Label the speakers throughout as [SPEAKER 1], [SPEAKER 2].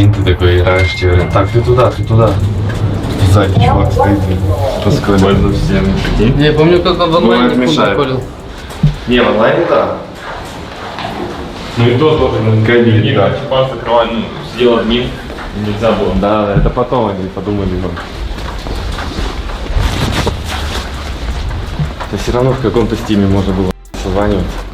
[SPEAKER 1] причин ты такой играешь, тебе говорят, так, ты туда, ты туда. Сзади чувак стоит, раскладывает в стену. Прикинь.
[SPEAKER 2] Я помню, как он в онлайне ходил.
[SPEAKER 1] Не, в онлайне да. Ну и то тоже на кабель не дать.
[SPEAKER 3] Пар закрывали, ну, сидел одним, нельзя было.
[SPEAKER 1] Да, это потом они подумали, но... То все равно в каком-то стиме можно было созваниваться.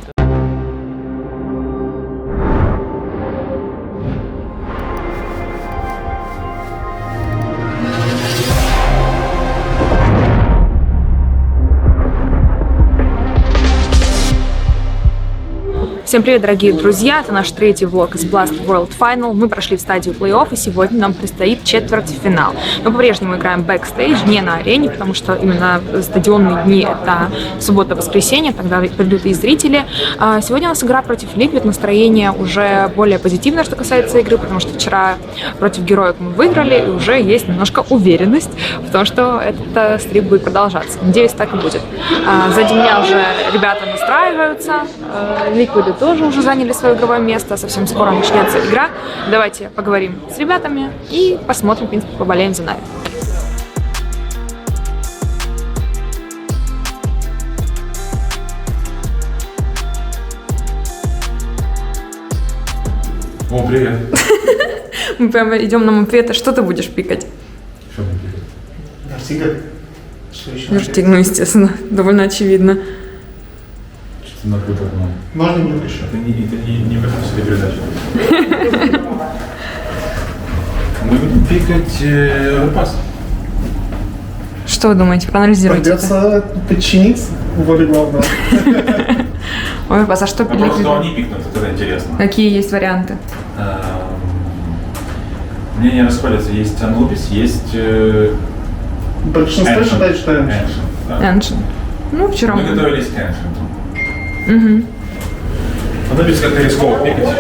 [SPEAKER 4] Всем привет, дорогие друзья! Это наш третий влог из Blast World Final. Мы прошли в стадию плей-офф, и сегодня нам предстоит четвертьфинал. Мы по-прежнему играем бэкстейдж, не на арене, потому что именно стадионные дни — это суббота-воскресенье, тогда придут и зрители. А Сегодня у нас игра против Liquid, настроение уже более позитивное, что касается игры, потому что вчера против героев мы выиграли, и уже есть немножко уверенность в том, что этот стрип будет продолжаться. Надеюсь, так и будет. А, Сзади меня уже ребята настраиваются, э, Ликвиды тоже уже заняли свое игровое место, совсем скоро начнется игра. Давайте поговорим с ребятами и посмотрим, в принципе, поболеем за Нави.
[SPEAKER 3] О, привет.
[SPEAKER 4] Мы прямо идем на мапвета. Что ты будешь пикать?
[SPEAKER 5] Артига. Что еще?
[SPEAKER 4] Ну, естественно, довольно очевидно.
[SPEAKER 5] Можно минуту еще?
[SPEAKER 3] Это не, это не, не в этом себе передача. Мы будем пикать э, Европас.
[SPEAKER 4] Что вы думаете? Проанализируйте. это.
[SPEAKER 5] Придется подчиниться воле главного.
[SPEAKER 4] Ой, Пас, а что
[SPEAKER 3] что
[SPEAKER 4] пилить?
[SPEAKER 3] они пикнут, это интересно.
[SPEAKER 4] Какие есть варианты?
[SPEAKER 3] Эм, Мнения расходятся. Есть Анубис, есть э,
[SPEAKER 5] Большинство считает, что
[SPEAKER 3] да.
[SPEAKER 4] Эншин. Ну, вчера
[SPEAKER 3] Мы
[SPEAKER 4] мы...
[SPEAKER 3] готовились к Ancient.
[SPEAKER 4] Мгм.
[SPEAKER 3] Анубис как-то рисково пикать.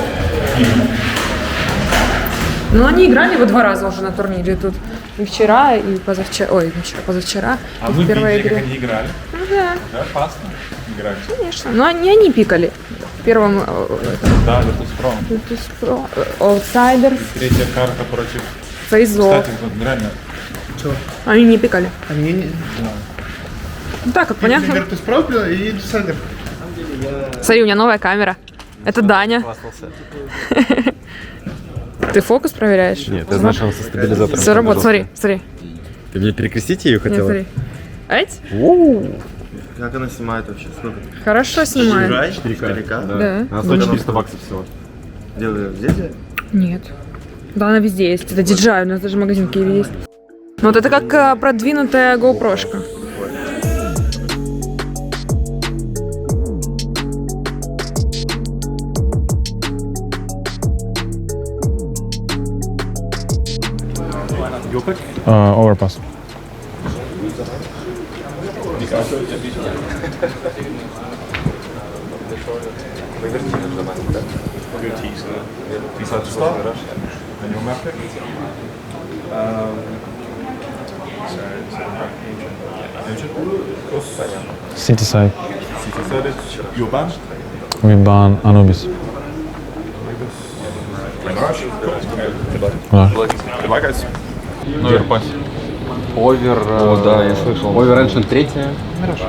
[SPEAKER 4] Ну, они играли его два раза уже на турнире тут. И вчера, и позавчера. Ой, вчера, позавчера.
[SPEAKER 3] А
[SPEAKER 4] и
[SPEAKER 3] вы
[SPEAKER 4] в первой
[SPEAKER 3] видели, как
[SPEAKER 4] игре.
[SPEAKER 3] они играли?
[SPEAKER 4] Ну да,
[SPEAKER 3] Да, опасно играть.
[SPEAKER 4] конечно. Но они, они пикали. В первом... э,
[SPEAKER 3] Да, Virtus.pro.
[SPEAKER 4] Virtus Pro, э, Outsiders,
[SPEAKER 3] Третья карта против...
[SPEAKER 4] Фейзо.
[SPEAKER 3] Кстати, вот реально,
[SPEAKER 4] Они не пикали.
[SPEAKER 5] Они не...
[SPEAKER 4] Ну так, вот понятно.
[SPEAKER 5] Virtus Pro и Decider.
[SPEAKER 4] Смотри, у меня новая камера. Это Даня. Ты фокус проверяешь?
[SPEAKER 1] Нет, я нашел со стабилизатором.
[SPEAKER 4] Все работает. Смотри, смотри.
[SPEAKER 1] Ты мне перекрестить ее
[SPEAKER 4] Нет,
[SPEAKER 1] хотела?
[SPEAKER 4] смотри. Эть?
[SPEAKER 6] Как она снимает вообще? Сколько?
[SPEAKER 4] Хорошо снимает.
[SPEAKER 6] 4К?
[SPEAKER 4] Да.
[SPEAKER 1] Она стоит 400 баксов всего.
[SPEAKER 6] Делаю здесь? я?
[SPEAKER 4] Нет. Да, она везде есть. Это DJI, у нас даже магазин в Киеве есть. Ну вот это как э, Yol kaç?
[SPEAKER 7] Aa, overpass. City side.
[SPEAKER 3] City side is your ban?
[SPEAKER 7] We ban Anubis. Like,
[SPEAKER 3] like I Ну, Европас.
[SPEAKER 1] Овер... О, да, я слышал. Овер Эншин третья. Мираж.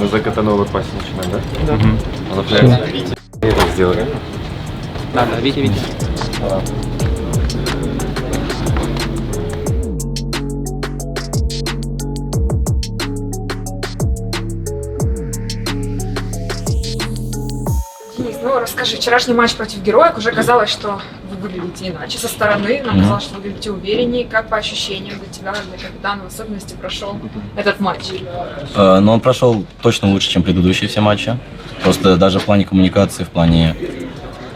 [SPEAKER 1] Мы за на оверпассе начинаем, да? Да. Получается. Это сделали.
[SPEAKER 2] Да, да, Витя, Витя.
[SPEAKER 4] Ну расскажи, вчерашний матч против героев уже казалось, что вы выглядите иначе со стороны, нам казалось, что вы выглядите увереннее. Как по ощущениям для тебя, для капитана в особенности, прошел этот матч?
[SPEAKER 8] Э, Но он прошел точно лучше, чем предыдущие все матчи. Просто даже в плане коммуникации, в плане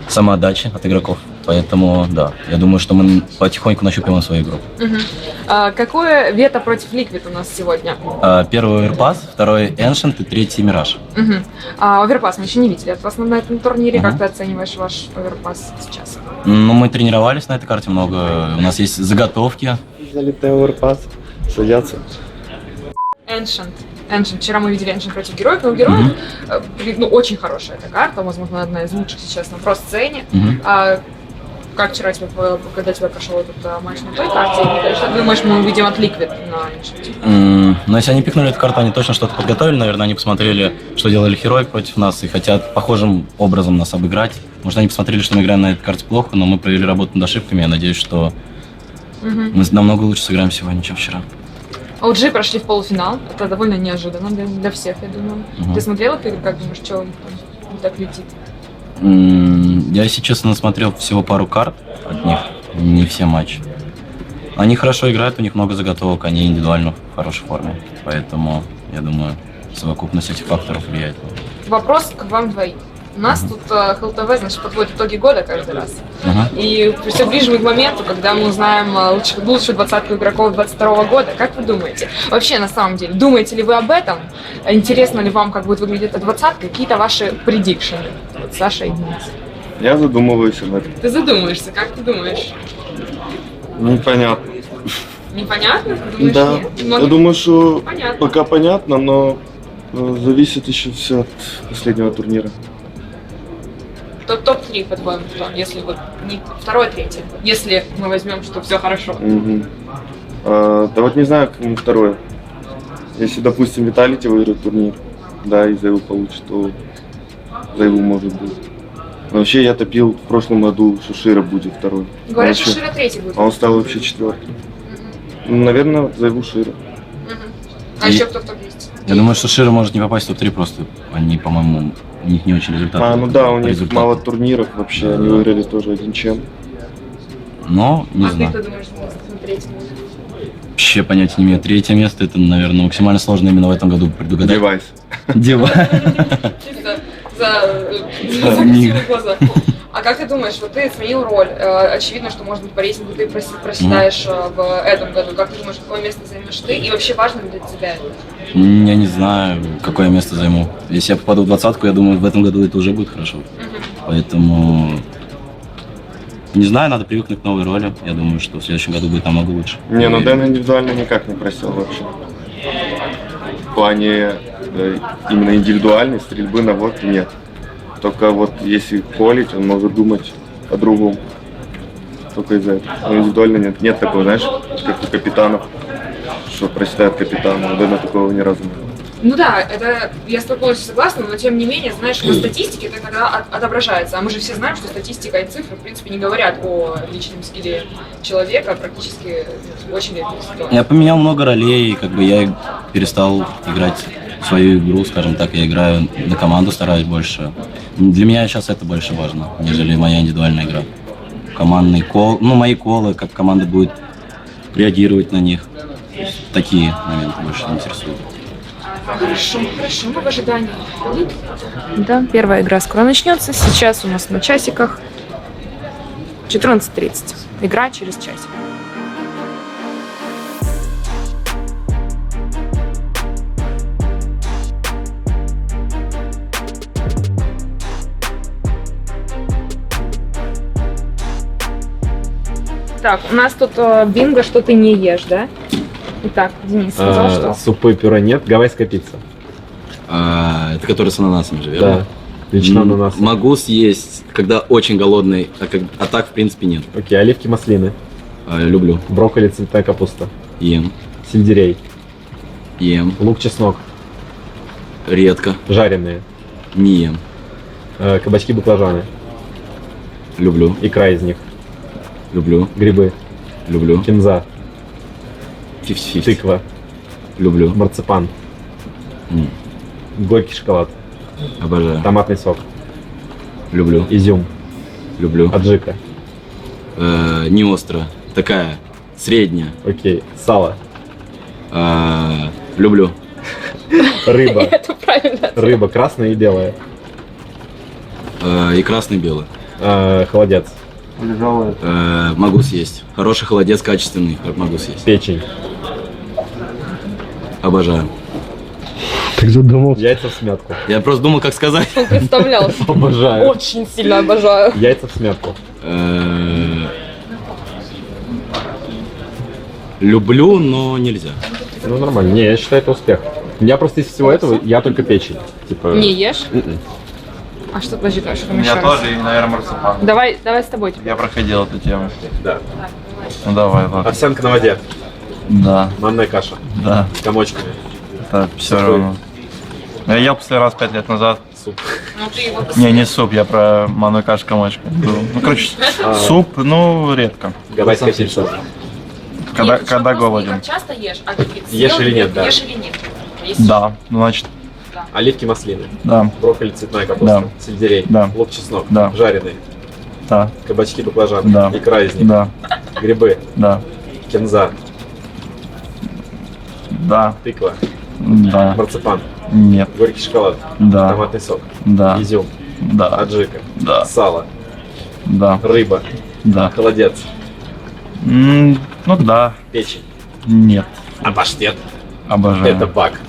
[SPEAKER 8] самоотдачи от игроков. Поэтому, да, я думаю, что мы потихоньку нащупаем свою игру.
[SPEAKER 4] А, какое вето против Ликвид у нас сегодня?
[SPEAKER 8] Э, Первый Overpass, второй Ancient и третий Мираж.
[SPEAKER 4] Мгм. А, оверпас мы еще не видели от вас на этом турнире. Как
[SPEAKER 8] Мгм.
[SPEAKER 4] ты оценивааешь ваш оверпас сейчас?
[SPEAKER 8] Ну, мы тренировались на этой карте много. У нас есть заготовки.
[SPEAKER 6] Залетный оверпас. Садятся.
[SPEAKER 4] Ancient. Ancient. Вчера мы видели Ancient против героев, но у героев э, ну, очень хорошая эта карта, возможно, одна из лучших сейчас на про-сцене.
[SPEAKER 8] Мгм.
[SPEAKER 4] А, как вчера тебе, по- когда тебя прошел этот а, матч на той карте? Что ты думаешь, мы увидим от Liquid на Initiative?
[SPEAKER 8] М, Но если они пикнули эту карту, они точно что-то подготовили, наверное, они посмотрели, что делали Херой против нас и хотят похожим образом нас обыграть. Может, они посмотрели, что мы играем на этой карте плохо, но мы провели работу над ошибками, я надеюсь, что мы намного лучше сыграем сегодня, чем вчера.
[SPEAKER 4] OG прошли в полуфинал. Это довольно неожиданно для, для всех, я думаю.
[SPEAKER 8] Мгм.
[SPEAKER 4] Ты смотрела ты, как думаешь, что у них там не так летит?
[SPEAKER 8] Я, если честно, смотрел всего пару карт от них, не все матчи. Они хорошо играют, у них много заготовок, они индивидуально в хорошей форме. Поэтому, я думаю, совокупность этих факторов влияет.
[SPEAKER 4] Вопрос к вам двоим. У нас тут э, ХЛТВ, значит, подводит итоги года каждый раз.
[SPEAKER 8] Ага.
[SPEAKER 4] И все ближе мы к моменту, когда мы узнаем э, лучших, лучшую двадцатку игроков 22 года. Как вы думаете? Вообще, на самом деле, думаете ли вы об этом? Интересно ли вам, как будет выглядеть эта двадцатка? Какие-то ваши предикшены? Вот Саша и Денис.
[SPEAKER 1] Я задумываюсь об этом.
[SPEAKER 4] Ты задумаешься, как ты думаешь?
[SPEAKER 1] Непонятно.
[SPEAKER 4] Непонятно? Ты думаешь,
[SPEAKER 1] Да.
[SPEAKER 4] нет?
[SPEAKER 1] Я думаю, что
[SPEAKER 4] Понятно.
[SPEAKER 1] пока понятно, но э, зависит еще все от последнего турнира.
[SPEAKER 4] Топ- Топ-3, по-твоему, кто? Если вот не второе, третье. Если мы возьмем, что все хорошо.
[SPEAKER 1] Мгм. А, да вот не знаю, кому второе. Если, допустим, Виталити выиграет турнир, да, и Зейву получит, то Зейву может быть. Но вообще я топил в прошлом году, что Шира будет второй.
[SPEAKER 4] Говорят, что
[SPEAKER 1] вообще-
[SPEAKER 4] Шира третий будет.
[SPEAKER 1] А он стал вообще четвертым. Ну, наверное, Зейву Шира.
[SPEAKER 4] Мгм. А
[SPEAKER 8] И-
[SPEAKER 4] еще кто в топ есть?
[SPEAKER 8] Я думаю, что Шира может не попасть в топ-3 просто. Они, по-моему, у них не очень результаты.
[SPEAKER 1] А, ну да, у них
[SPEAKER 8] Результаты.
[SPEAKER 1] мало турниров вообще, они выиграли тоже один чем.
[SPEAKER 8] Но, не
[SPEAKER 4] а ты
[SPEAKER 8] знаю.
[SPEAKER 4] кто думаешь, будет?
[SPEAKER 8] Вообще понятия не имею. Третье место, это, наверное, максимально сложно именно в этом году предугадать.
[SPEAKER 1] Девайс.
[SPEAKER 8] Дева.
[SPEAKER 4] Чисто за, э,
[SPEAKER 8] Да,
[SPEAKER 4] глаза. А как ты думаешь, вот ты сменил роль, э, очевидно, что, может быть, по рейтингу ты проседаешь э, в этом году. Как ты думаешь, какое место займешь ты? И вообще важно ли для тебя это?
[SPEAKER 8] Я не знаю, какое место займу. Если я попаду в двадцатку, я думаю, в этом году это уже будет хорошо. Поэтому... Не знаю, надо привыкнуть к новой роли. Я думаю, что в следующем году будет намного лучше.
[SPEAKER 1] Не, ну Дэн индивидуально никак не просел вообще. В плане э, именно индивидуальной стрельбы на вот нет. Только вот если колить, он может думать о другом. Только из-за этого. Но индивидуально нет. Нет такого, знаешь, как у капитанов, что проседает капитан. Дэна такого ни разу не было.
[SPEAKER 4] Ну да, это я с тобой полностью согласна, но тем не менее, знаешь, по статистике это тогда от- отображается. А мы же все знаем, что статистика и цифры, в принципе, не говорят о личном скилле человека практически ну, очень ситуациях.
[SPEAKER 8] Я поменял много ролей, и как бы я перестал играть свою игру, скажем так, я играю на команду, стараюсь больше. Для меня сейчас это больше важно, нежели моя индивидуальная игра. Командный кол, ну, мои колы, как команда будет реагировать на них. То есть Такие моменты больше интересуют.
[SPEAKER 4] Хорошо, хорошо, мы в ожидании. Да, первая игра скоро начнется. Сейчас у нас на часиках 14.30. Игра через часик. Так, у нас тут э, бинго, что ты не ешь, да? Итак, Денис сказал, что...
[SPEAKER 9] А, Супы пюре нет, гавайская пицца.
[SPEAKER 8] А, это который с ананасом же, верно?
[SPEAKER 9] Да. Лично
[SPEAKER 8] М,
[SPEAKER 9] ананас.
[SPEAKER 8] Могу съесть, когда очень голодный, а, как- а так, в принципе, нет.
[SPEAKER 9] Окей, оливки маслины.
[SPEAKER 8] А, люблю.
[SPEAKER 9] Брокколи, цветная капуста.
[SPEAKER 8] Ем.
[SPEAKER 9] Сельдерей.
[SPEAKER 8] Ем.
[SPEAKER 9] Лук, чеснок.
[SPEAKER 8] Редко.
[SPEAKER 9] Жареные.
[SPEAKER 8] Не ем.
[SPEAKER 9] э, Кабачки, баклажаны.
[SPEAKER 8] Люблю.
[SPEAKER 9] Икра из них.
[SPEAKER 8] Люблю.
[SPEAKER 9] Грибы.
[SPEAKER 8] Люблю.
[SPEAKER 9] Кинза.
[SPEAKER 8] Фифти-фифти.
[SPEAKER 9] Тыква.
[SPEAKER 8] Люблю.
[SPEAKER 9] Марципан.
[SPEAKER 8] М,
[SPEAKER 9] Горький шоколад.
[SPEAKER 8] Обожаю.
[SPEAKER 9] Томатный сок.
[SPEAKER 8] Люблю.
[SPEAKER 9] Изюм.
[SPEAKER 8] Люблю.
[SPEAKER 9] Аджика.
[SPEAKER 8] Э, не остро. Такая. Средняя.
[SPEAKER 9] Окей. Сало.
[SPEAKER 8] А, люблю.
[SPEAKER 9] Рыба.
[SPEAKER 4] Это правильно.
[SPEAKER 9] Рыба красная и белая.
[SPEAKER 8] Э, и красный, белый.
[SPEAKER 9] Э, Холодец.
[SPEAKER 8] Э, могу съесть. Хороший холодец, качественный. Могу съесть.
[SPEAKER 9] Печень.
[SPEAKER 8] Обожаю.
[SPEAKER 7] Так задумал.
[SPEAKER 9] Яйца в смятку.
[SPEAKER 8] Я просто думал, как сказать.
[SPEAKER 4] Он представлял.
[SPEAKER 9] Обожаю.
[SPEAKER 4] Очень сильно обожаю.
[SPEAKER 9] Яйца в смятку.
[SPEAKER 8] Э, люблю, но нельзя.
[SPEAKER 9] Ну нормально. Не, я считаю это успех. У меня просто из всего этого я только печень. Типа.
[SPEAKER 4] Не ешь?
[SPEAKER 9] М-м.
[SPEAKER 4] А что, подожди, а что там
[SPEAKER 5] Я
[SPEAKER 4] еще раз?
[SPEAKER 5] тоже, и, наверное, марципан.
[SPEAKER 4] Давай, давай с тобой.
[SPEAKER 5] Я проходил эту тему.
[SPEAKER 6] Да.
[SPEAKER 5] Ну давай, ладно.
[SPEAKER 6] Овсянка на воде.
[SPEAKER 5] Да,
[SPEAKER 6] Манная каша.
[SPEAKER 5] да,
[SPEAKER 6] комочками.
[SPEAKER 5] это все равно. Я ел последний раз пять лет назад.
[SPEAKER 6] Суп.
[SPEAKER 4] Ну ты его
[SPEAKER 5] Не, не суп, я про манную кашу комочка. был. Ну, короче, суп, ну, редко.
[SPEAKER 6] Гавайская пицца.
[SPEAKER 5] Когда, когда голоден.
[SPEAKER 4] часто ешь, а
[SPEAKER 6] Ешь или нет, да.
[SPEAKER 4] Ешь или нет.
[SPEAKER 5] Да, ну, значит,
[SPEAKER 6] Оливки маслины.
[SPEAKER 5] да,
[SPEAKER 6] Брокколи цветная капуста.
[SPEAKER 5] Да.
[SPEAKER 6] Сельдерей.
[SPEAKER 5] Да.
[SPEAKER 6] Лук чеснок.
[SPEAKER 5] Да.
[SPEAKER 6] Жареный.
[SPEAKER 5] да,
[SPEAKER 6] Кабачки баклажаны.
[SPEAKER 5] Да.
[SPEAKER 6] Икра из них.
[SPEAKER 5] да,
[SPEAKER 6] Грибы.
[SPEAKER 5] да,
[SPEAKER 6] Кинза.
[SPEAKER 5] да,
[SPEAKER 6] Тыква.
[SPEAKER 5] да,
[SPEAKER 6] Марципан.
[SPEAKER 5] нет,
[SPEAKER 6] Горький шоколад.
[SPEAKER 5] да,
[SPEAKER 6] Томатный сок.
[SPEAKER 5] да,
[SPEAKER 6] Изюм.
[SPEAKER 5] да,
[SPEAKER 6] Аджика.
[SPEAKER 5] да,
[SPEAKER 6] Сало.
[SPEAKER 5] да,
[SPEAKER 6] Рыба.
[SPEAKER 5] да.
[SPEAKER 6] Холодец.
[SPEAKER 5] М, Ну да,
[SPEAKER 6] Печень.
[SPEAKER 5] нет,
[SPEAKER 6] А паштет.
[SPEAKER 5] обожаю.
[SPEAKER 6] Это бак.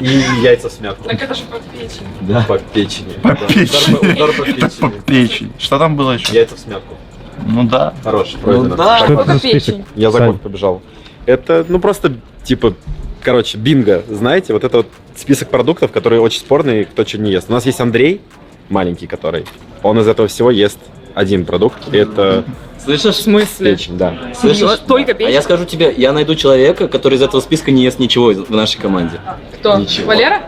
[SPEAKER 6] И яйца смятку.
[SPEAKER 4] Так это же под печень.
[SPEAKER 6] Да. По печени.
[SPEAKER 5] По
[SPEAKER 6] Удар
[SPEAKER 5] печени.
[SPEAKER 6] по- Удар по
[SPEAKER 5] Это по
[SPEAKER 6] печени.
[SPEAKER 5] печени. Что там было еще?
[SPEAKER 6] Яйца в смятку.
[SPEAKER 5] Ну да.
[SPEAKER 6] Хорош, пройдено.
[SPEAKER 2] да.
[SPEAKER 7] Что это за список?
[SPEAKER 4] печень.
[SPEAKER 6] Я за кофе побежал. Это, ну, просто, типа, короче, бинго, знаете, вот это вот список продуктов, которые очень спорные, кто что не ест. У нас есть Андрей, маленький который, он из этого всего ест один продукт, и это
[SPEAKER 2] Слышишь?
[SPEAKER 4] В смысле?
[SPEAKER 6] печень, да.
[SPEAKER 2] Слышишь?
[SPEAKER 4] Только
[SPEAKER 2] А
[SPEAKER 4] печень?
[SPEAKER 2] я скажу тебе, я найду человека, который из этого списка не ест ничего из- в нашей команде.
[SPEAKER 4] Кто?
[SPEAKER 6] Ничего.
[SPEAKER 4] Валера?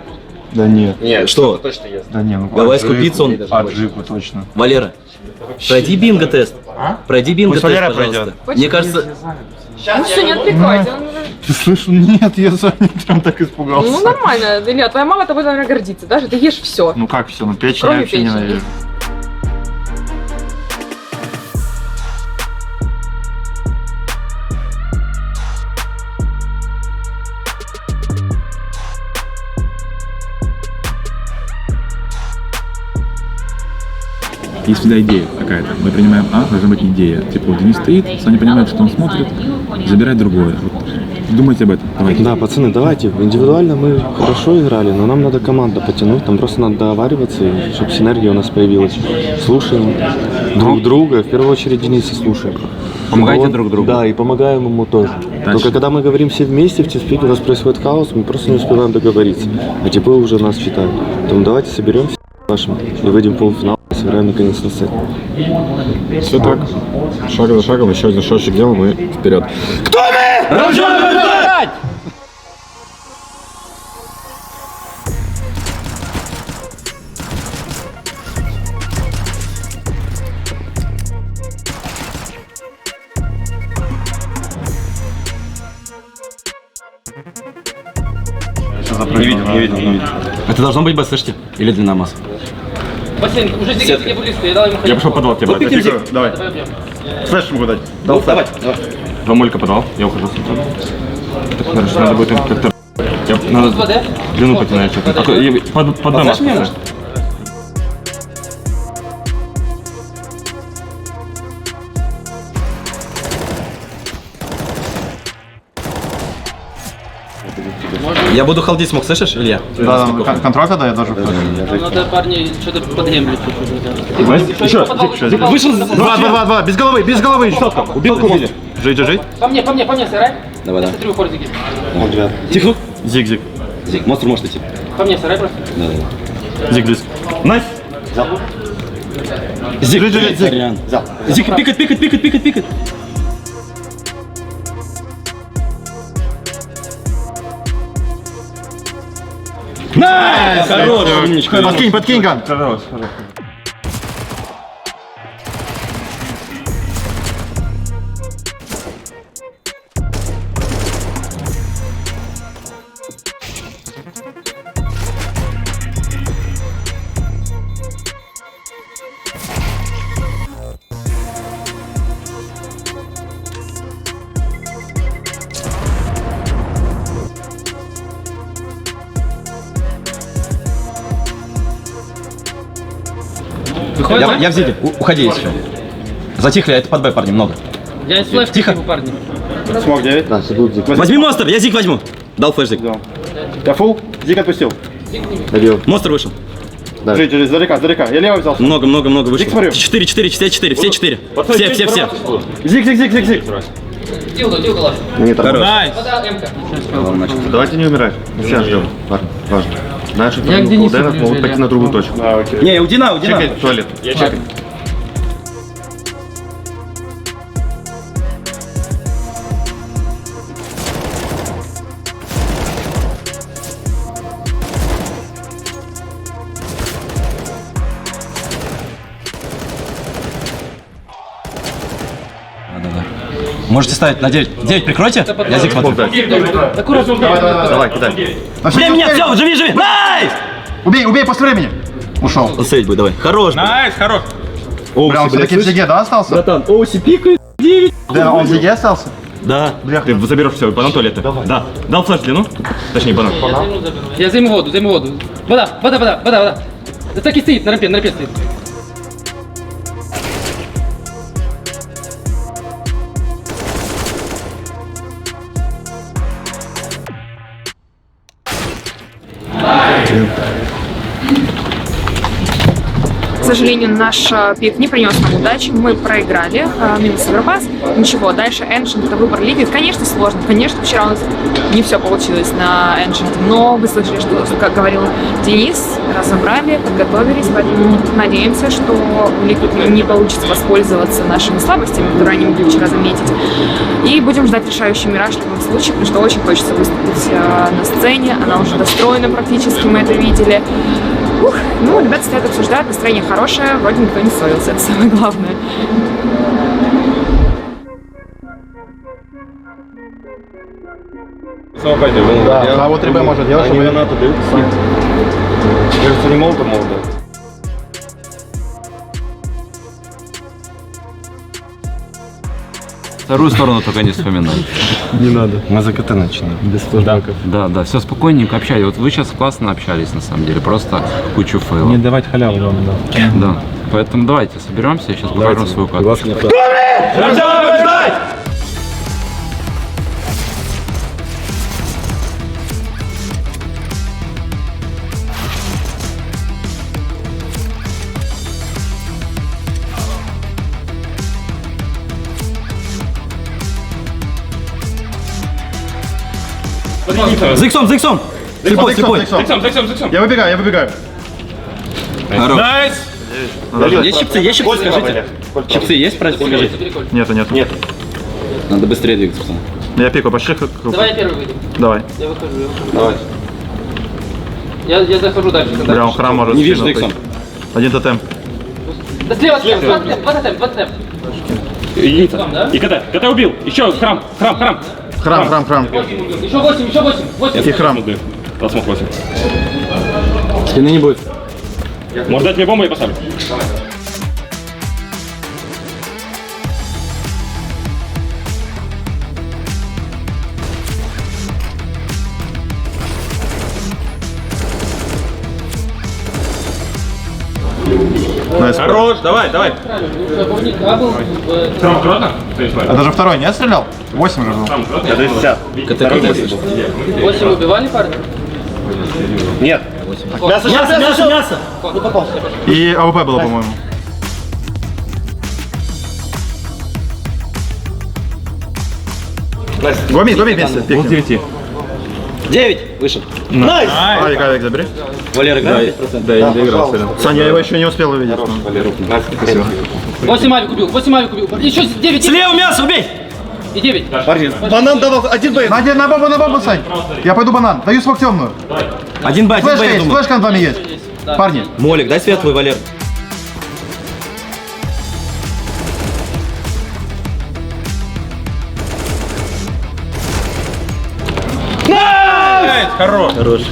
[SPEAKER 5] Да нет.
[SPEAKER 6] Нет,
[SPEAKER 2] Что?
[SPEAKER 6] точно ест.
[SPEAKER 5] Да не, ну
[SPEAKER 2] Гавайскую пиццу он-
[SPEAKER 5] Аджику точно.
[SPEAKER 2] Валера, пройди бинго-тест. Пройди
[SPEAKER 5] Пусть
[SPEAKER 2] бинго-тест,
[SPEAKER 5] Валера
[SPEAKER 2] пожалуйста.
[SPEAKER 5] пройдет.
[SPEAKER 2] Мне кажется,
[SPEAKER 4] Ну все, не отвлекайся.
[SPEAKER 5] Ты слышишь? Нет, я за прям так испугался.
[SPEAKER 4] Ну нормально, Илья, твоя мама тобой, наверное, гордится. Даже ты ешь все.
[SPEAKER 5] Ну как все, ну печень я
[SPEAKER 4] Кроме
[SPEAKER 5] вообще
[SPEAKER 4] печени.
[SPEAKER 5] ненавижу.
[SPEAKER 3] Есть всегда идея какая-то. Мы принимаем А, должна быть идея. Типа, вот Денис стоит, Саня понимает, что он смотрит, забирает другое. Вот думайте об этом. Давайте.
[SPEAKER 1] Да, пацаны, давайте. Индивидуально мы хорошо играли, но нам надо команда потянуть. Там просто надо договариваться, чтобы синергия у нас появилась. Слушаем друг друга. В первую очередь Дениса слушаем.
[SPEAKER 3] Помогайте
[SPEAKER 1] Он-
[SPEAKER 3] друг другу.
[SPEAKER 1] Да, и помогаем ему тоже. Только когда мы говорим все вместе, в тимспике у нас происходит хаос, мы просто не успеваем договориться. А типы уже нас читают. Поэтому давайте соберемся нашим и выйдем в полуфинал сыграем наконец на сцене.
[SPEAKER 6] Все так. Шаг за шагом, еще один шажочек делаем и вперед.
[SPEAKER 5] Не видел, не видел, не видел.
[SPEAKER 8] Это должно быть БСШТ или длина масс?
[SPEAKER 2] Василий, уже здесь я близко, я дал ему
[SPEAKER 5] Я пошел подвал тебе брать. Тихо, Давай. Флеш могу дать. Дал давай. Два молька подвал. Я ухожу. Так, хорошо, надо будет как-то... Я, надо длину потянуть. Какой- я- Под, под
[SPEAKER 8] Я буду халдить смог, слышишь, Илья?
[SPEAKER 5] Да, да, контроль тогда я тоже.
[SPEAKER 2] Надо, парни, что-то подъемлю чуть-чуть.
[SPEAKER 5] Еще, еще,
[SPEAKER 2] Вышел!
[SPEAKER 5] Два, два, два, два, без головы, без головы, четко. Убил, убили. Жить, жить, жить.
[SPEAKER 2] По мне, по мне, по мне, сарай.
[SPEAKER 8] Давай, да.
[SPEAKER 2] Смотрю, форзики.
[SPEAKER 8] Тихо.
[SPEAKER 5] Зиг, зиг.
[SPEAKER 8] Зиг, монстр может идти.
[SPEAKER 2] По мне, сарай просто.
[SPEAKER 5] Зиг, близко. Найс.
[SPEAKER 8] Зиг,
[SPEAKER 5] Жить, жить, зиг.
[SPEAKER 8] Зиг, пикать, пикать, пикать, пикать, пикать.
[SPEAKER 5] Найс!
[SPEAKER 8] Хорош, умничка.
[SPEAKER 5] Подкинь, подкинь, Ган. Хорош,
[SPEAKER 8] Я, я в зиге. У- Уходи если что. Затихли, это под Б, парни, много.
[SPEAKER 2] Я из флешки
[SPEAKER 8] Тихо.
[SPEAKER 2] типа, парни.
[SPEAKER 5] Смог 9.
[SPEAKER 1] Да, идут зиг.
[SPEAKER 8] Возьми монстр, я зиг возьму. Дал флеш зиг.
[SPEAKER 5] Я фул. Зиг отпустил.
[SPEAKER 1] Добил.
[SPEAKER 8] Монстр вышел.
[SPEAKER 1] Да.
[SPEAKER 5] Жить, жить, далека, далека. Я лево взял.
[SPEAKER 8] Много, много, много вышло.
[SPEAKER 5] Зиг смотрю.
[SPEAKER 8] Четыре, четыре, все четыре, все четыре. Все, все, все.
[SPEAKER 5] Зиг, зиг, зиг, зиг, зиг.
[SPEAKER 2] Дилда, дилда лаф.
[SPEAKER 1] Не так.
[SPEAKER 8] Хорош.
[SPEAKER 5] Давайте не умирать. Все ждем.
[SPEAKER 1] Важно.
[SPEAKER 2] Я к Денису
[SPEAKER 1] полденов
[SPEAKER 2] ближе,
[SPEAKER 1] могут пойти на другую точку.
[SPEAKER 8] Не, у Дина, у Дина.
[SPEAKER 9] Чекай туалет. Я чекай.
[SPEAKER 10] Ставить на 9. 9 прикройте. Я зиг смотрю.
[SPEAKER 1] Давай, кидай.
[SPEAKER 8] Бей меня, все, живи, живи. Найс!
[SPEAKER 5] Убей, убей после времени. Ушел.
[SPEAKER 8] Сейдж будет, давай. Хорош.
[SPEAKER 9] Найс, хорош.
[SPEAKER 5] Бля, он все-таки в Зиге, да, остался?
[SPEAKER 8] Братан, Оуси пикает.
[SPEAKER 5] Да, он в Зиге остался?
[SPEAKER 8] Да.
[SPEAKER 9] Ты заберешь все, банан туалета. Да. Дал флеш длину? Точнее, банан.
[SPEAKER 2] Я займу воду, займу воду. Вода, вода, вода, вода, вода. Да так и стоит, на рампе, на рампе стоит.
[SPEAKER 4] Сожалению, наш э, пик не принес нам удачи, мы проиграли, э, минус Севербас. Ничего, дальше Ancient это выбор лиги. Конечно, сложно, конечно, вчера у нас не все получилось на Ancient, но вы слышали, что, как говорил Денис, разобрали, подготовились, поэтому надеемся, что у не- не получится воспользоваться нашими слабостями, которые они могли вчера заметить. И будем ждать решающий мираж в любом случае, потому что очень хочется выступить э, на сцене, она уже достроена практически, мы это видели. Ух, ну, ребята стоят, обсуждают, настроение хорошее, вроде никто не ссорился, это самое главное.
[SPEAKER 6] А вот РБ может делать, Они гранату дают? Кажется, не молотом могут
[SPEAKER 10] Вторую сторону только не вспоминай.
[SPEAKER 6] Не надо.
[SPEAKER 1] Мы за КТ начинаем.
[SPEAKER 6] Без флешбеков.
[SPEAKER 10] Да, да, все спокойненько общались. Вот вы сейчас классно общались, на самом деле. Просто кучу фейлов.
[SPEAKER 3] давать халяву вам, да.
[SPEAKER 10] Да. Поэтому давайте соберемся, я сейчас покажу свою карту.
[SPEAKER 6] Глаз
[SPEAKER 8] За иксом, за иксом. Слепой, слепой.
[SPEAKER 5] Я выбегаю, я выбегаю.
[SPEAKER 9] Найс!
[SPEAKER 8] Есть щипцы, есть щипцы, скажите. Щипцы есть, скажите.
[SPEAKER 9] Нету, нету. Нет.
[SPEAKER 8] Надо быстрее двигаться, пацаны.
[SPEAKER 9] Я пику, пошли.
[SPEAKER 2] Давай я первый выйду.
[SPEAKER 9] Давай.
[SPEAKER 2] Я выхожу, я выхожу. Давай. Я, я захожу дальше.
[SPEAKER 9] Бля, он храм может
[SPEAKER 8] Не вижу за иксом.
[SPEAKER 9] Один тотем.
[SPEAKER 2] Да слева, слева, вот тем, вот тем, вот тем. Там, да?
[SPEAKER 9] И КТ. КТ убил. Еще храм, храм, храм.
[SPEAKER 5] Храм, храм, храм.
[SPEAKER 2] Еще восемь, еще восемь, восемь.
[SPEAKER 9] И храм. Посмог 8.
[SPEAKER 8] Спины не будет.
[SPEAKER 9] Может дать мне бомбу, я поставлю. Хорош, давай, давай.
[SPEAKER 2] А э,
[SPEAKER 9] Храм аккуратно.
[SPEAKER 5] А даже второй не стрелял? Восемь уже был.
[SPEAKER 2] восемь убивали парня?
[SPEAKER 8] Мясо, мясо, мясо.
[SPEAKER 5] И АВП было, по-моему. Гоми, гоми вместе.
[SPEAKER 9] Пол 9.
[SPEAKER 8] Девять. Вышел. Найс.
[SPEAKER 5] Авик, авик, забери.
[SPEAKER 8] Валера играет.
[SPEAKER 9] Да, я не доиграл.
[SPEAKER 5] Саня, я его еще не успел увидеть.
[SPEAKER 2] Восемь авик убил, восемь авик убил. Еще девять,
[SPEAKER 8] Слева мясо, убей.
[SPEAKER 2] И девять.
[SPEAKER 5] Банан давал, один бейт. На, на бомбу, на бомбу, Сань. Я пойду банан. Даю смог темную.
[SPEAKER 8] Один бай, один
[SPEAKER 5] Флешка
[SPEAKER 8] бай, я
[SPEAKER 5] есть,
[SPEAKER 8] думаю.
[SPEAKER 5] флешка над вами есть. Парни.
[SPEAKER 8] Молик, дай светлый, Валер.
[SPEAKER 9] Хорош.
[SPEAKER 8] Хорош.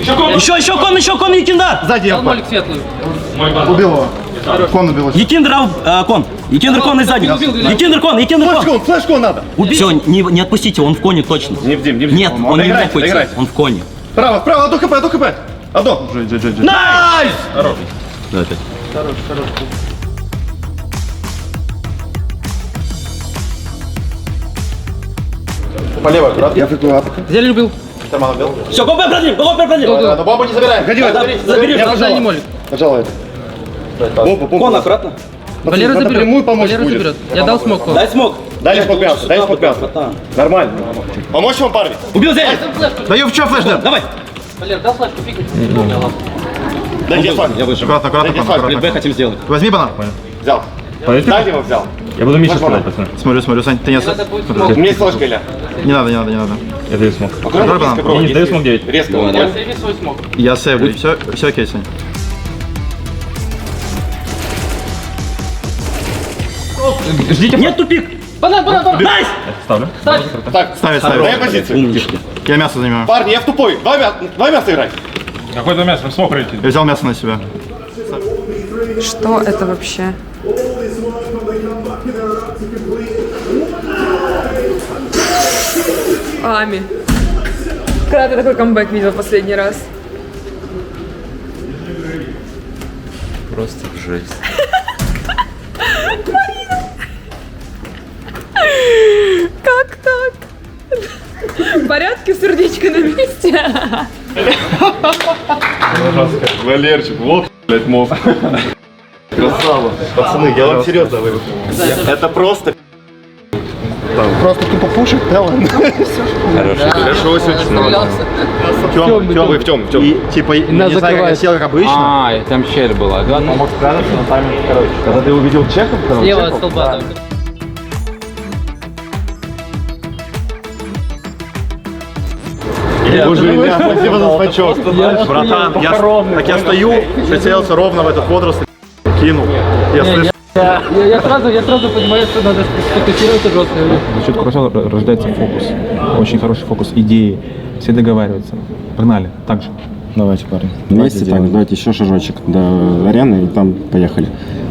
[SPEAKER 8] Еще, еще кон, еще кон, Якиндар.
[SPEAKER 5] Сзади АВП.
[SPEAKER 2] молик светлую.
[SPEAKER 5] Убил его. Кон убил.
[SPEAKER 8] Якиндр, а, кон. Якиндр кон и сзади. Якиндр кон, Якиндр кон.
[SPEAKER 5] флешку надо.
[SPEAKER 8] Все, не, не отпустите, он в коне точно.
[SPEAKER 1] Не в дим, не в
[SPEAKER 8] Нет, он не мог уйти, он в коне.
[SPEAKER 5] Право, право, одно хп, одно хп. Одно.
[SPEAKER 8] Найс! Да, опять.
[SPEAKER 5] По левой, аккуратно. Я прикрыл
[SPEAKER 2] Зелень убил.
[SPEAKER 5] Карман убил.
[SPEAKER 8] Все, го продим, го продим.
[SPEAKER 5] Но бомбу не забираем. Ходи,
[SPEAKER 8] Забери,
[SPEAKER 2] Я не молик.
[SPEAKER 5] Пожалуй. Бомбу, бомбу.
[SPEAKER 8] кон аккуратно.
[SPEAKER 2] Валера
[SPEAKER 5] надо
[SPEAKER 2] заберет.
[SPEAKER 5] прямую помочь
[SPEAKER 2] Валера
[SPEAKER 5] будет.
[SPEAKER 2] заберет. Я дал смог.
[SPEAKER 8] Дай смог.
[SPEAKER 1] Дали смог мясо, дали смог мясо. Нормально. Помочь вам, парни?
[SPEAKER 8] Убил зря!
[SPEAKER 5] Даю в чё флеш?
[SPEAKER 8] Давай!
[SPEAKER 2] Валер, дай флешку, фигни.
[SPEAKER 1] Дайте флаг.
[SPEAKER 8] Я вышел.
[SPEAKER 5] Аккуратно, аккуратно,
[SPEAKER 1] Дайте
[SPEAKER 5] аккуратно,
[SPEAKER 8] Б хотим сделать.
[SPEAKER 5] Возьми банан.
[SPEAKER 1] Взял.
[SPEAKER 9] Подожди.
[SPEAKER 1] Дайте его взял.
[SPEAKER 9] Я буду Мише
[SPEAKER 1] Можно?
[SPEAKER 9] пацаны.
[SPEAKER 5] Смотрю, смотрю, Сань, ты не... Подожди.
[SPEAKER 1] У меня есть флешка, Илья.
[SPEAKER 5] Не надо, не надо, не надо.
[SPEAKER 9] Я даю смог.
[SPEAKER 1] Аккуратно,
[SPEAKER 5] Давай банан.
[SPEAKER 1] близко, бро.
[SPEAKER 9] Я не
[SPEAKER 1] Если
[SPEAKER 9] сдаю смог 9.
[SPEAKER 1] Резко.
[SPEAKER 8] Давай,
[SPEAKER 1] вот.
[SPEAKER 8] давай.
[SPEAKER 2] Сейви свой смог.
[SPEAKER 5] Я сейвлю, все, все окей, Сань.
[SPEAKER 9] Ждите.
[SPEAKER 8] Нет, тупик!
[SPEAKER 2] Банан, банан, банан.
[SPEAKER 8] Найс!
[SPEAKER 9] Ставлю.
[SPEAKER 1] Так,
[SPEAKER 5] Ставит,
[SPEAKER 1] дай
[SPEAKER 5] ставит.
[SPEAKER 1] позицию.
[SPEAKER 8] Умнички.
[SPEAKER 5] Я мясо занимаю.
[SPEAKER 1] Парни, я в тупой. Два, мя... Два мяса играть.
[SPEAKER 9] Какой то мясо? Смог пройти.
[SPEAKER 5] Я взял мясо на себя.
[SPEAKER 4] Что это вообще? Ами. Когда ты такой камбэк видел последний раз?
[SPEAKER 8] Просто жесть.
[SPEAKER 4] Как так? В порядке, сердечко на месте?
[SPEAKER 1] Валерчик, вот, блядь, мозг. Красава. Пацаны, я вам серьезно говорю. Это просто Просто тупо пушит, да ладно. Хорошо, все. Тем, тем, вы в тем, в тем.
[SPEAKER 5] И типа, не знаю, как я сел как обычно.
[SPEAKER 2] А, там щель была, да?
[SPEAKER 5] Мог спрятаться, но там, короче, когда ты увидел чеков, когда он
[SPEAKER 2] Слева от столба.
[SPEAKER 5] Боже, Илья, спасибо за смачок. Братан, я, так я стою, прицелился ровно в этот водоросль, кинул. Я слышу,
[SPEAKER 2] Я, я сразу, я сразу понимаю, что надо сфокусироваться жестко.
[SPEAKER 3] За счет курсора рождается фокус. Очень хороший фокус, идеи. Все договариваются. Погнали. Так же.
[SPEAKER 6] Давайте, парни. Вместе так, давайте еще шажочек до арены и там поехали.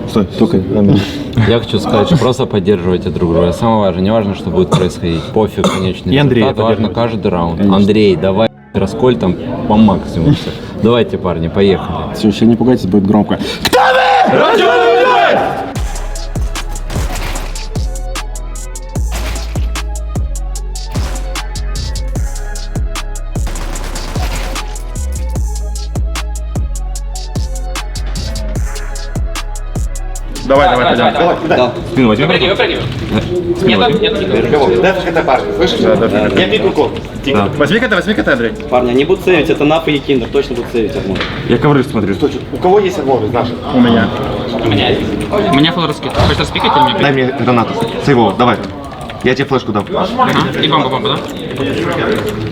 [SPEAKER 6] Стой, только
[SPEAKER 10] Я хочу сказать, что просто поддерживайте друг друга. Самое важное, не важно, что будет происходить. Пофиг, конечный
[SPEAKER 3] И Андрея
[SPEAKER 10] результат, важно каждый раунд. Андрей, давай расколь там по максимуму. всё. Давайте, парни, поехали.
[SPEAKER 6] Все, еще не пугайтесь, будет громко.
[SPEAKER 5] Давай, давай, пойдем.
[SPEAKER 1] Давай, кидай.
[SPEAKER 9] Спину возьми.
[SPEAKER 2] Выпрыгивай, выпрыгивай. Нет, нет, нет.
[SPEAKER 1] Дай КТ, парни, слышишь? Я пикну кол.
[SPEAKER 5] Возьми КТ, возьми КТ, Андрей.
[SPEAKER 8] Парни, они будут сейвить, это Напа и Киндер, точно будут сейвить одну.
[SPEAKER 9] Я ковры смотрю.
[SPEAKER 1] У кого есть армор из наших?
[SPEAKER 5] У меня.
[SPEAKER 2] У меня есть. У меня флор раскид. Хочешь распикать или мне
[SPEAKER 1] Дай мне гранату. Сейвова, давай. Я тебе флешку дам.
[SPEAKER 2] Ага. И бомба, бомба, да?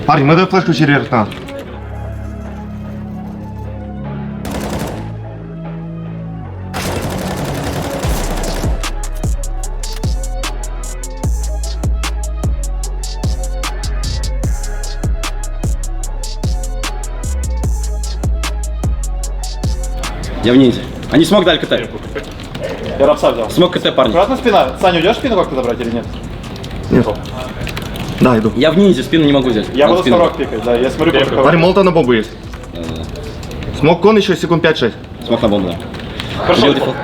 [SPEAKER 1] Парни, мы даем флешку через вверх.
[SPEAKER 8] Я в ниндзя. Они смог дали КТ.
[SPEAKER 5] Я рапса взял.
[SPEAKER 8] Смог КТ, парни.
[SPEAKER 5] Аккуратно спина. Саня, уйдешь спину как-то забрать или нет?
[SPEAKER 1] Да, иду.
[SPEAKER 8] Я в ниндзя, спину не могу взять.
[SPEAKER 5] Я буду
[SPEAKER 8] спину.
[SPEAKER 5] скорок пикать, да. Я смотрю, как
[SPEAKER 1] Парни, молота на бомбу есть. Смог кон еще секунд 5-6.
[SPEAKER 8] Смог на бомбу, да. Дефолт.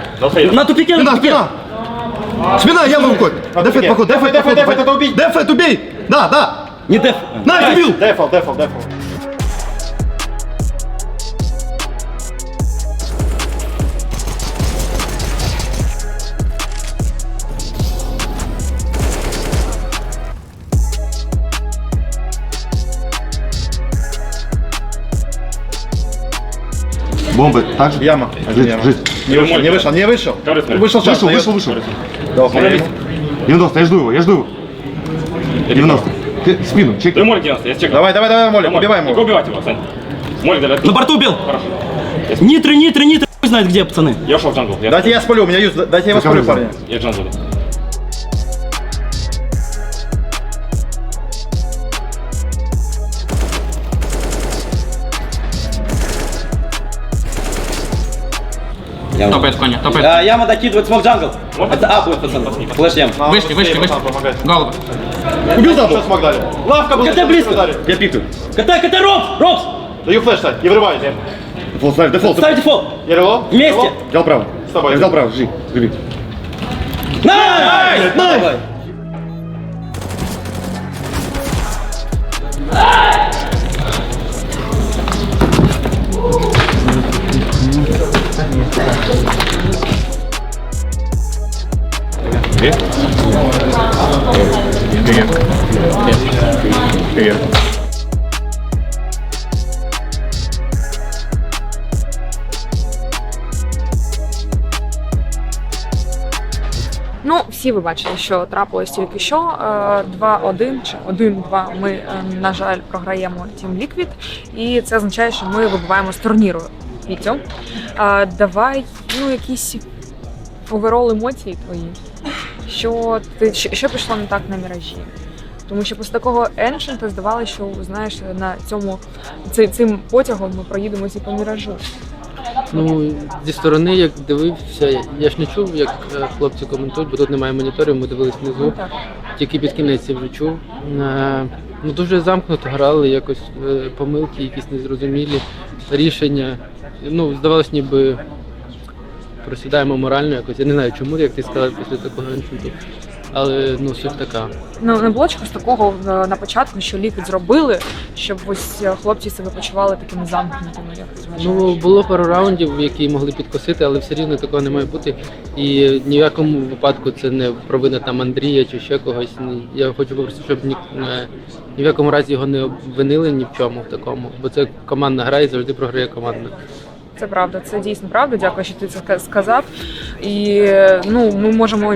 [SPEAKER 8] На тупике, на
[SPEAKER 1] Спина,
[SPEAKER 8] тупике!
[SPEAKER 1] спина! Спина, я в рукой! Дефет, поход, дефет,
[SPEAKER 5] Дефет, дефет, это убить!
[SPEAKER 1] Дефет, убей! Да, да!
[SPEAKER 8] Не деф.
[SPEAKER 1] На, убил!
[SPEAKER 5] Дефол, дефол, дефол.
[SPEAKER 1] Бомбы, так же?
[SPEAKER 5] Яма.
[SPEAKER 1] Жить,
[SPEAKER 5] Яма.
[SPEAKER 1] жить.
[SPEAKER 5] Не вышел, не вышел, не вышел. Вышел, сейчас,
[SPEAKER 1] Вышел, вышел, вышел. 90, я жду его, я жду его. 90. Ты спину, чек.
[SPEAKER 9] Ты молик 90, я чекну.
[SPEAKER 5] Давай, давай, давай, Молик, убиваем его.
[SPEAKER 9] убивать его, Сань. Молик дали.
[SPEAKER 8] На борту убил! Нитры, нитры, нитры, хуй знает где, пацаны.
[SPEAKER 9] Я ушел в джангл.
[SPEAKER 5] Дайте я спалю, у меня юз, дайте я его спалю, парни.
[SPEAKER 9] я в джангл.
[SPEAKER 2] Топает в коне, топает.
[SPEAKER 8] А, яма докидывает смог джангл. Это А будет, пацаны. Флэш ям.
[SPEAKER 2] Вышли, вышли, вышли. Голову.
[SPEAKER 5] Убил там, что смог дали. Лавка был.
[SPEAKER 8] КТ близко.
[SPEAKER 1] Я пикаю.
[SPEAKER 8] КТ, КТ, Робс, Робс!
[SPEAKER 5] Даю флеш, Сань, и вырываюсь.
[SPEAKER 1] Дефолт, ставь, дефолт.
[SPEAKER 8] Ставь дефолт.
[SPEAKER 5] Я рело?
[SPEAKER 8] Вместе.
[SPEAKER 1] Взял право.
[SPEAKER 5] С тобой.
[SPEAKER 1] Я взял право, жди, жди.
[SPEAKER 8] Найс! Давай.
[SPEAKER 9] Привет. Привет.
[SPEAKER 4] Ну, всі ви бачили, що трапилось тільки що. Е, 2-1 чи 1-2 ми, е, на жаль, програємо Team Liquid. І це означає, що ми вибуваємо з турніру. Вітю, е, давай ну, якісь оверол емоції твої. Що ти що пішло не так на міражі? Тому що після такого Ancient здавалося, що знаєш, на цьому ци- цим потягом ми проїдемося по міражу.
[SPEAKER 2] Ну, зі сторони, як дивився, я- ж не чув, як е, хлопці коментують, бо тут немає моніторів, ми дивились внизу.
[SPEAKER 4] Так.
[SPEAKER 2] Тільки під кінець я вже чув. Е, Ну, дуже замкнуто грали, якось е, помилки, якісь незрозумілі рішення. Ну, здавалось, ніби просідаємо морально якось. Я не знаю чому, як ти сказав після такого інциденту. Але ну, суть така.
[SPEAKER 4] Ну не було чогось такого е, на початку, що ліквід зробили, щоб ось е, хлопці себе почували такими замкнутими. Як?
[SPEAKER 2] Ну, було пару раундів, які могли підкосити, але все рівно такого не має бути. І ні в якому випадку це не провина там Андрія чи ще когось. Я хочу попросити, щоб ні, е, ні в якому разі його не обвинили ні в чому в такому, бо це командна гра і завжди програє команда.
[SPEAKER 4] Це правда, це дійсно правда. Дякую, що ти це сказав. І ну ми можемо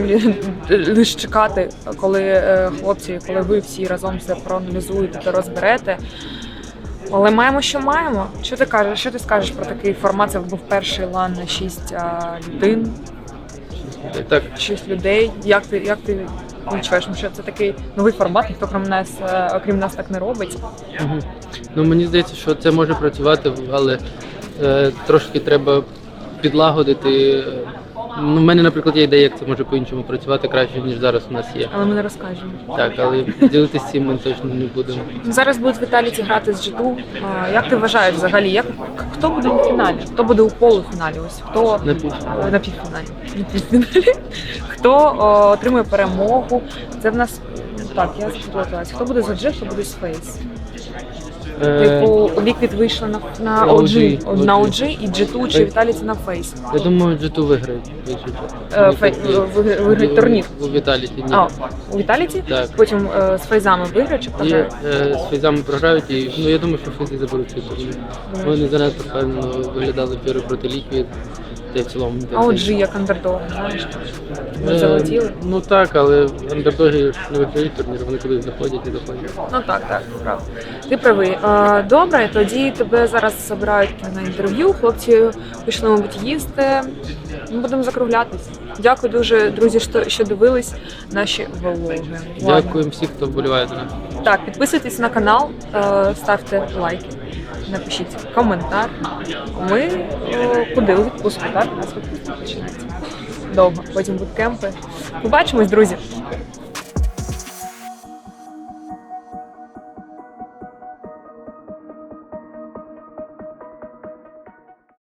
[SPEAKER 4] лише чекати, коли е, хлопці, коли ви всі разом все проаналізуєте та розберете. Але маємо, що маємо. Що ти кажеш? Що ти скажеш про такий формат? Це був перший лан на шість а, людин,
[SPEAKER 2] Так,
[SPEAKER 4] шість людей. Як ти як ти відчуваєш, що це такий новий формат, ніхто крім нас, е, окрім нас так не робить.
[SPEAKER 2] Мгм. Ну мені здається, що це може працювати, але трошки треба підлагодити. е, Ну, в мене, наприклад, є ідея, як це може по-іншому працювати краще, ніж зараз у нас є.
[SPEAKER 4] Але ми не розкажемо.
[SPEAKER 2] Так, але ділитися цим ми точно не будемо.
[SPEAKER 4] Зараз будуть Віталіці грати з Джиту. Як ти вважаєш взагалі, як хто буде у фіналі? Хто буде у полуфіналі? Ось хто
[SPEAKER 2] На півфіналі.
[SPEAKER 4] Е, на півфіналі? На півфіналі. Хто о, отримує перемогу? Це в нас так, я заплуталась. Хто буде за Джит, хто буде з Фейс?
[SPEAKER 2] Е,
[SPEAKER 4] Типу, Ліквід вийшла на, на
[SPEAKER 2] OG,
[SPEAKER 4] OG, на OG і Джиту чи
[SPEAKER 2] Фейс.
[SPEAKER 4] Віталіці на Фейс.
[SPEAKER 2] Я думаю, Джиту виграє. якщо чесно.
[SPEAKER 4] Е, виграють турнір.
[SPEAKER 2] У Віталіті, ні.
[SPEAKER 4] А, у Віталіті?
[SPEAKER 2] Так.
[SPEAKER 4] Потім е, з Фейзами виграють чи
[SPEAKER 2] І
[SPEAKER 4] програють?
[SPEAKER 2] е, з фейзами програють, і ну я думаю, що фейзи заберуть цей турнір. Вони занадто впевнено виглядали вчора проти Ліквід, й в цілому.
[SPEAKER 4] А OG як андердог, знаєш? Ми
[SPEAKER 2] Е,
[SPEAKER 4] залетіли.
[SPEAKER 2] Ну так, але андердоги не виграють турнір, вони кудись заходять і доходять.
[SPEAKER 4] Ну так, так, правда. Ти правий. А, Добре, тоді тебе зараз забирають на інтерв'ю. Хлопці пішли, мабуть, їсти. Ми будемо закруглятись. Дякую дуже, друзі, що, що дивились наші влоги. Дякую
[SPEAKER 2] Дякуємо всіх, хто вболіває за нас.
[SPEAKER 4] Так, підписуйтесь на канал, е, ставте лайки, напишіть коментар. Ми е, куди у відпустку, так? У нас відпустка починається. Довго. Потім буткемпи. Побачимось, друзі.